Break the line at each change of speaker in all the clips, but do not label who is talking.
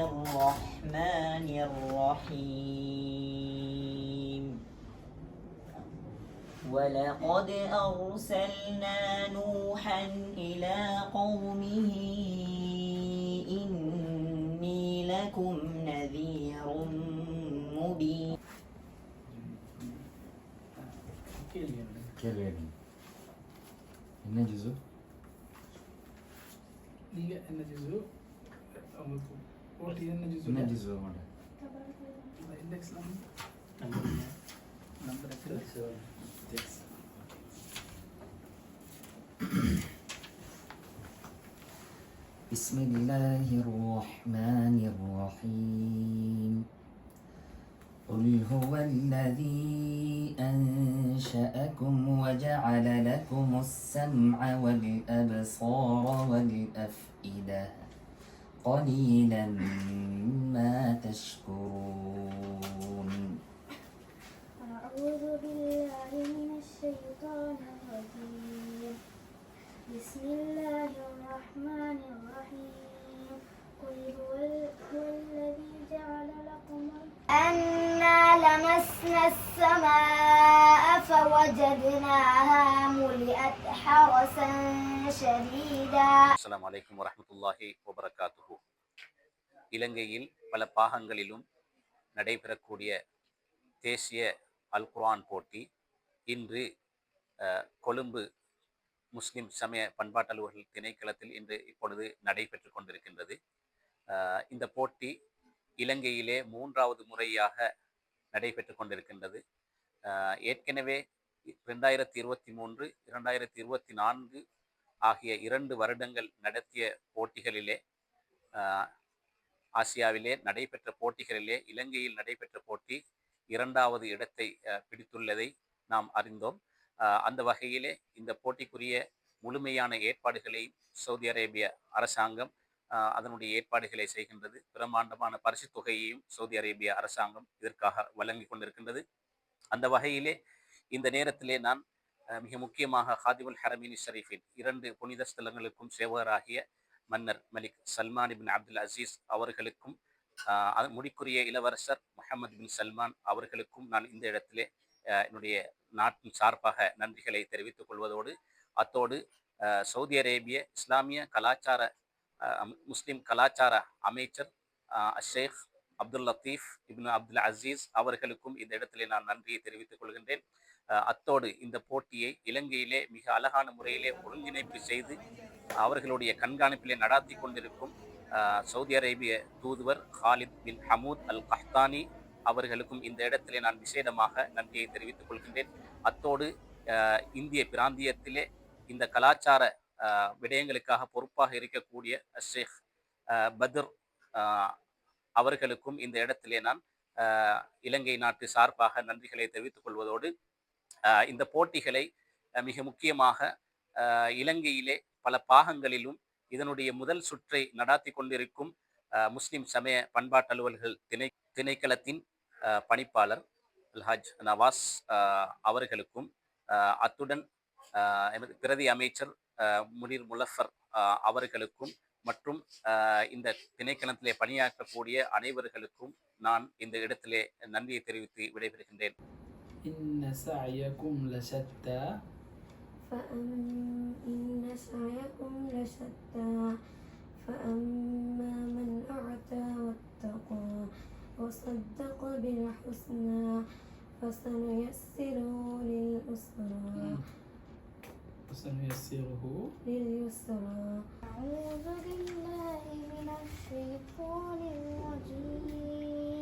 الرحمن الرحيم. ولقد أرسلنا نوحا إلى قومه إني لكم نذير مبين.
كلمة النجزو
النجزو أو مطلوب
بسم الله الرحمن الرحيم قل هو الذي أنشأكم وجعل لكم السمع والأبصار والأفئدة قليلا ما تشكرون.
أعوذ بالله من الشيطان الرجيم. بسم الله الرحمن الرحيم. قل هو الذي جعل لكم أنا لمسنا السماء فوجدناها ملئت حرسا شديدا.
السلام عليكم ورحمة الله وبركاته. இலங்கையில் பல பாகங்களிலும் நடைபெறக்கூடிய தேசிய அல் குர்ஆன் போட்டி. இன்று கொழும்பு முஸ்லிம் சமய பண்பாட்டு அலுவலர்கள் திணைக்களத்தில் இன்று இப்பொழுது நடைபெற்று கொண்டிருக்கின்றது. இந்த போட்டி இலங்கையிலே மூன்றாவது முறையாக நடைபெற்று கொண்டிருக்கின்றது. ஏற்கனவே ரெண்டாயிரத்தி இருபத்தி மூன்று இரண்டாயிரத்தி இருபத்தி நான்கு ஆகிய இரண்டு வருடங்கள் நடத்திய போட்டிகளிலே ஆசியாவிலே நடைபெற்ற போட்டிகளிலே இலங்கையில் நடைபெற்ற போட்டி இரண்டாவது இடத்தை பிடித்துள்ளதை நாம் அறிந்தோம். அந்த வகையிலே இந்த போட்டிக்குரிய முழுமையான ஏற்பாடுகளை சவுதி அரேபிய அரசாங்கம் அதனுடைய ஏற்பாடுகளை செய்கின்றது. பிரம்மாண்டமான பரிசு தொகையையும் சவுதி அரேபிய அரசாங்கம் இதற்காக வழங்கி கொண்டிருக்கின்றது. அந்த வகையிலே இந்த நேரத்திலே நான் மிக முக்கியமாக ஹாதிபுல் ஹரமினி ஷரீஃபின் இரண்டு புனித ஸ்தலங்களுக்கும் சேவகராகிய மன்னர் மலிக் சல்மான் பின் அப்துல் அசீஸ் அவர்களுக்கும் முடிக்குரிய இளவரசர் முஹம்மது பின் சல்மான் அவர்களுக்கும் நான் இந்த இடத்திலே என்னுடைய நாட்டின் சார்பாக நன்றிகளை தெரிவித்துக் கொள்வதோடு அத்தோடு சவுதி அரேபிய இஸ்லாமிய கலாச்சார முஸ்லிம் கலாச்சார அமைச்சர் ஆஹ் ஷேக் அப்துல் லத்தீஃப் இப்னு அப்துல் அசீஸ் அவர்களுக்கும் இந்த இடத்திலே நான் நன்றியை தெரிவித்துக் கொள்கின்றேன். அத்தோடு இந்த போட்டியை இலங்கையிலே மிக அழகான முறையிலே ஒருங்கிணைப்பு செய்து அவர்களுடைய கண்காணிப்பிலே நடாத்தி கொண்டிருக்கும் சவுதி அரேபிய தூதுவர் ஹாலித் பின் ஹமூத் அல் கஹ்தானி அவர்களுக்கும் இந்த இடத்திலே நான் விசேடமாக நன்றியை தெரிவித்துக் கொள்கின்றேன். அத்தோடு இந்திய பிராந்தியத்திலே இந்த கலாச்சார விடயங்களுக்காக பொறுப்பாக இருக்கக்கூடிய ஷேக் பத்ர் அவர்களுக்கும் இந்த இடத்திலே நான் இலங்கை நாட்டு சார்பாக நன்றிகளை தெரிவித்துக் கொள்வதோடு இந்த போட்டிகளை மிக முக்கியமாக இலங்கையிலே பல பாகங்களிலும் இதனுடைய முதல் சுற்றை நடாத்தி கொண்டிருக்கும் முஸ்லிம் சமய பண்பாட்டு அலுவல்கள் திணை திணைக்களத்தின் பணிப்பாளர் அல்ஹாஜ் நவாஸ் அவர்களுக்கும் அத்துடன் எமது பிரதி அமைச்சர் முனீர் முலஃபர் அவர்களுக்கும் மற்றும் இந்த திணைக்களத்திலே பணியாற்றக்கூடிய அனைவர்களுக்கும் நான் இந்த இடத்திலே நன்றியை தெரிவித்து விடைபெறுகின்றேன்.
إن سعيكم لشتى.
فأم إن سعيكم لشتى. فأما من أعتى واتقى وصدق بالحسنى فسنيسره لليسرى.
وسنيسره
لليسرى. أعوذ بالله من الشيطان الرجيم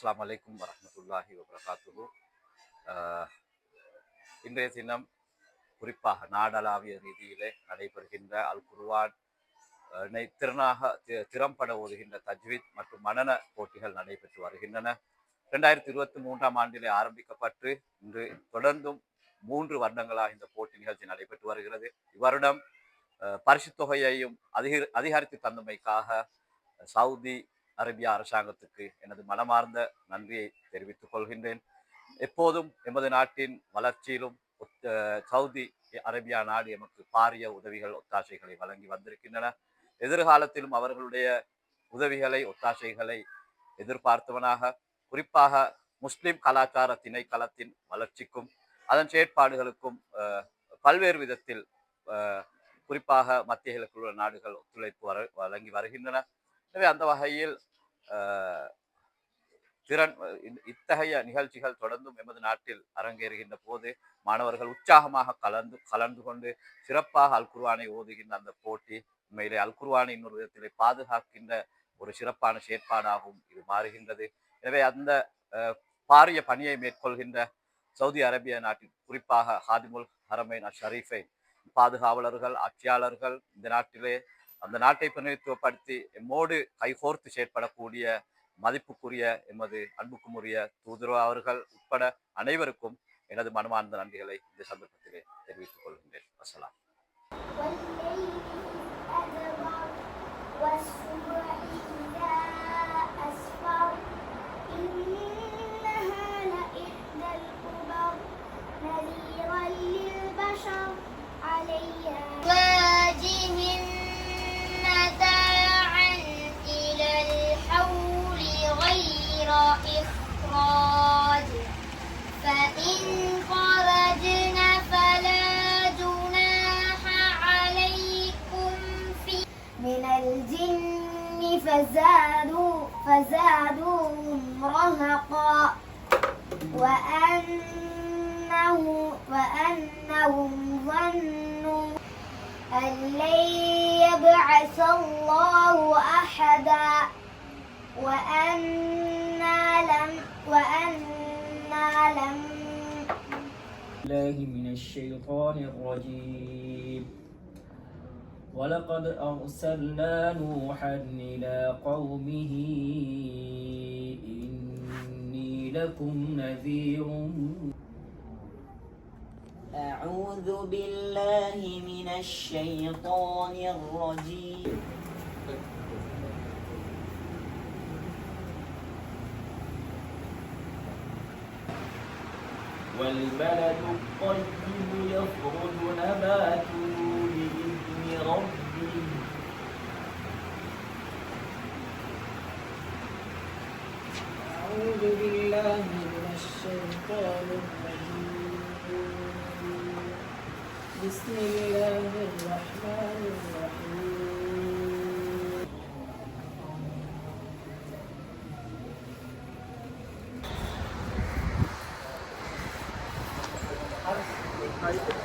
அஸ்ஸலாமு அலைக்கும் வரஹ்மத்துல்லாஹி இன்றைய தினம் குறிப்பாக நாடளாவிய ரீதியிலே நடைபெறுகின்ற அல் குருவான் uh, திறனாக தி- திறம்பட ஓதுகின்ற தஜ்வித் மற்றும் மனன போட்டிகள் நடைபெற்று வருகின்றன. ரெண்டாயிரத்தி இருபத்தி மூன்றாம் ஆண்டிலே ஆரம்பிக்கப்பட்டு இன்று தொடர்ந்தும் மூன்று வருடங்களாக இந்த போட்டி நிகழ்ச்சி நடைபெற்று வருகிறது. இவ்வருடம் பரிசு பரிசுத் தொகையையும் அதிக அதிகரித்து தந்தமைக்காக uh, சவுதி அரேபியா அரசாங்கத்துக்கு எனது மனமார்ந்த நன்றியை தெரிவித்துக் கொள்கின்றேன். எப்போதும் எமது நாட்டின் வளர்ச்சியிலும்
சவுதி அரேபியா நாடு எமக்கு பாரிய உதவிகள் ஒத்தாசைகளை வழங்கி வந்திருக்கின்றன. எதிர்காலத்திலும் அவர்களுடைய உதவிகளை ஒத்தாசைகளை எதிர்பார்த்தவனாக குறிப்பாக முஸ்லிம் கலாச்சார திணைக்களத்தின் வளர்ச்சிக்கும் அதன் செயற்பாடுகளுக்கும் அஹ், பல்வேறு விதத்தில் அஹ், குறிப்பாக மத்திய கிழக்குள்ள நாடுகள் ஒத்துழைப்பு வழங்கி வருகின்றன. எனவே அந்த வகையில் திறன் இத்தகைய நிகழ்ச்சிகள் தொடர்ந்தும் எமது நாட்டில் அரங்கேறுகின்ற போது மாணவர்கள் உற்சாகமாக கலந்து கலந்து கொண்டு சிறப்பாக அல்குர்வானை ஓதுகின்ற அந்த போட்டி உண்மையிலே அல்குர்வானை இன்னொரு விதத்திலே பாதுகாக்கின்ற ஒரு சிறப்பான செயற்பாடாகவும் இது மாறுகின்றது. எனவே அந்த அஹ், பாரிய பணியை மேற்கொள்கின்ற சவுதி அரேபிய நாட்டில் குறிப்பாக ஹாதிமுல் ஹரமைன் ஷரீஃபை பாதுகாவலர்கள் ஆட்சியாளர்கள் இந்த நாட்டிலே அந்த நாட்டை பிரதிநிதித்துவப்படுத்தி எம்மோடு கைகோர்த்து செயற்படக்கூடிய மதிப்புக்குரிய எமது அன்புக்குமுரிய தூதுரு அவர்கள் உட்பட அனைவருக்கும் எனது மனமார்ந்த நன்றிகளை இந்த சந்தர்ப்பத்திலே தெரிவித்துக் கொள்கின்றேன். அஸ்ஸலாம்
فزادوا فزادوهم رهقا. وأنه وأنهم ظنوا أن لن يبعث الله أحدا. وأنا لم وأنا لم
الله من الشيطان الرجيم. ولقد أرسلنا نوحا إلى قومه إني لكم نذير أعوذ بالله من الشيطان الرجيم. والبلد الطيب يخرج نباته ربه أعوذ بالله من الشيطان الرجيم بسم الله الرحمن الرحيم
Hayır, hayır.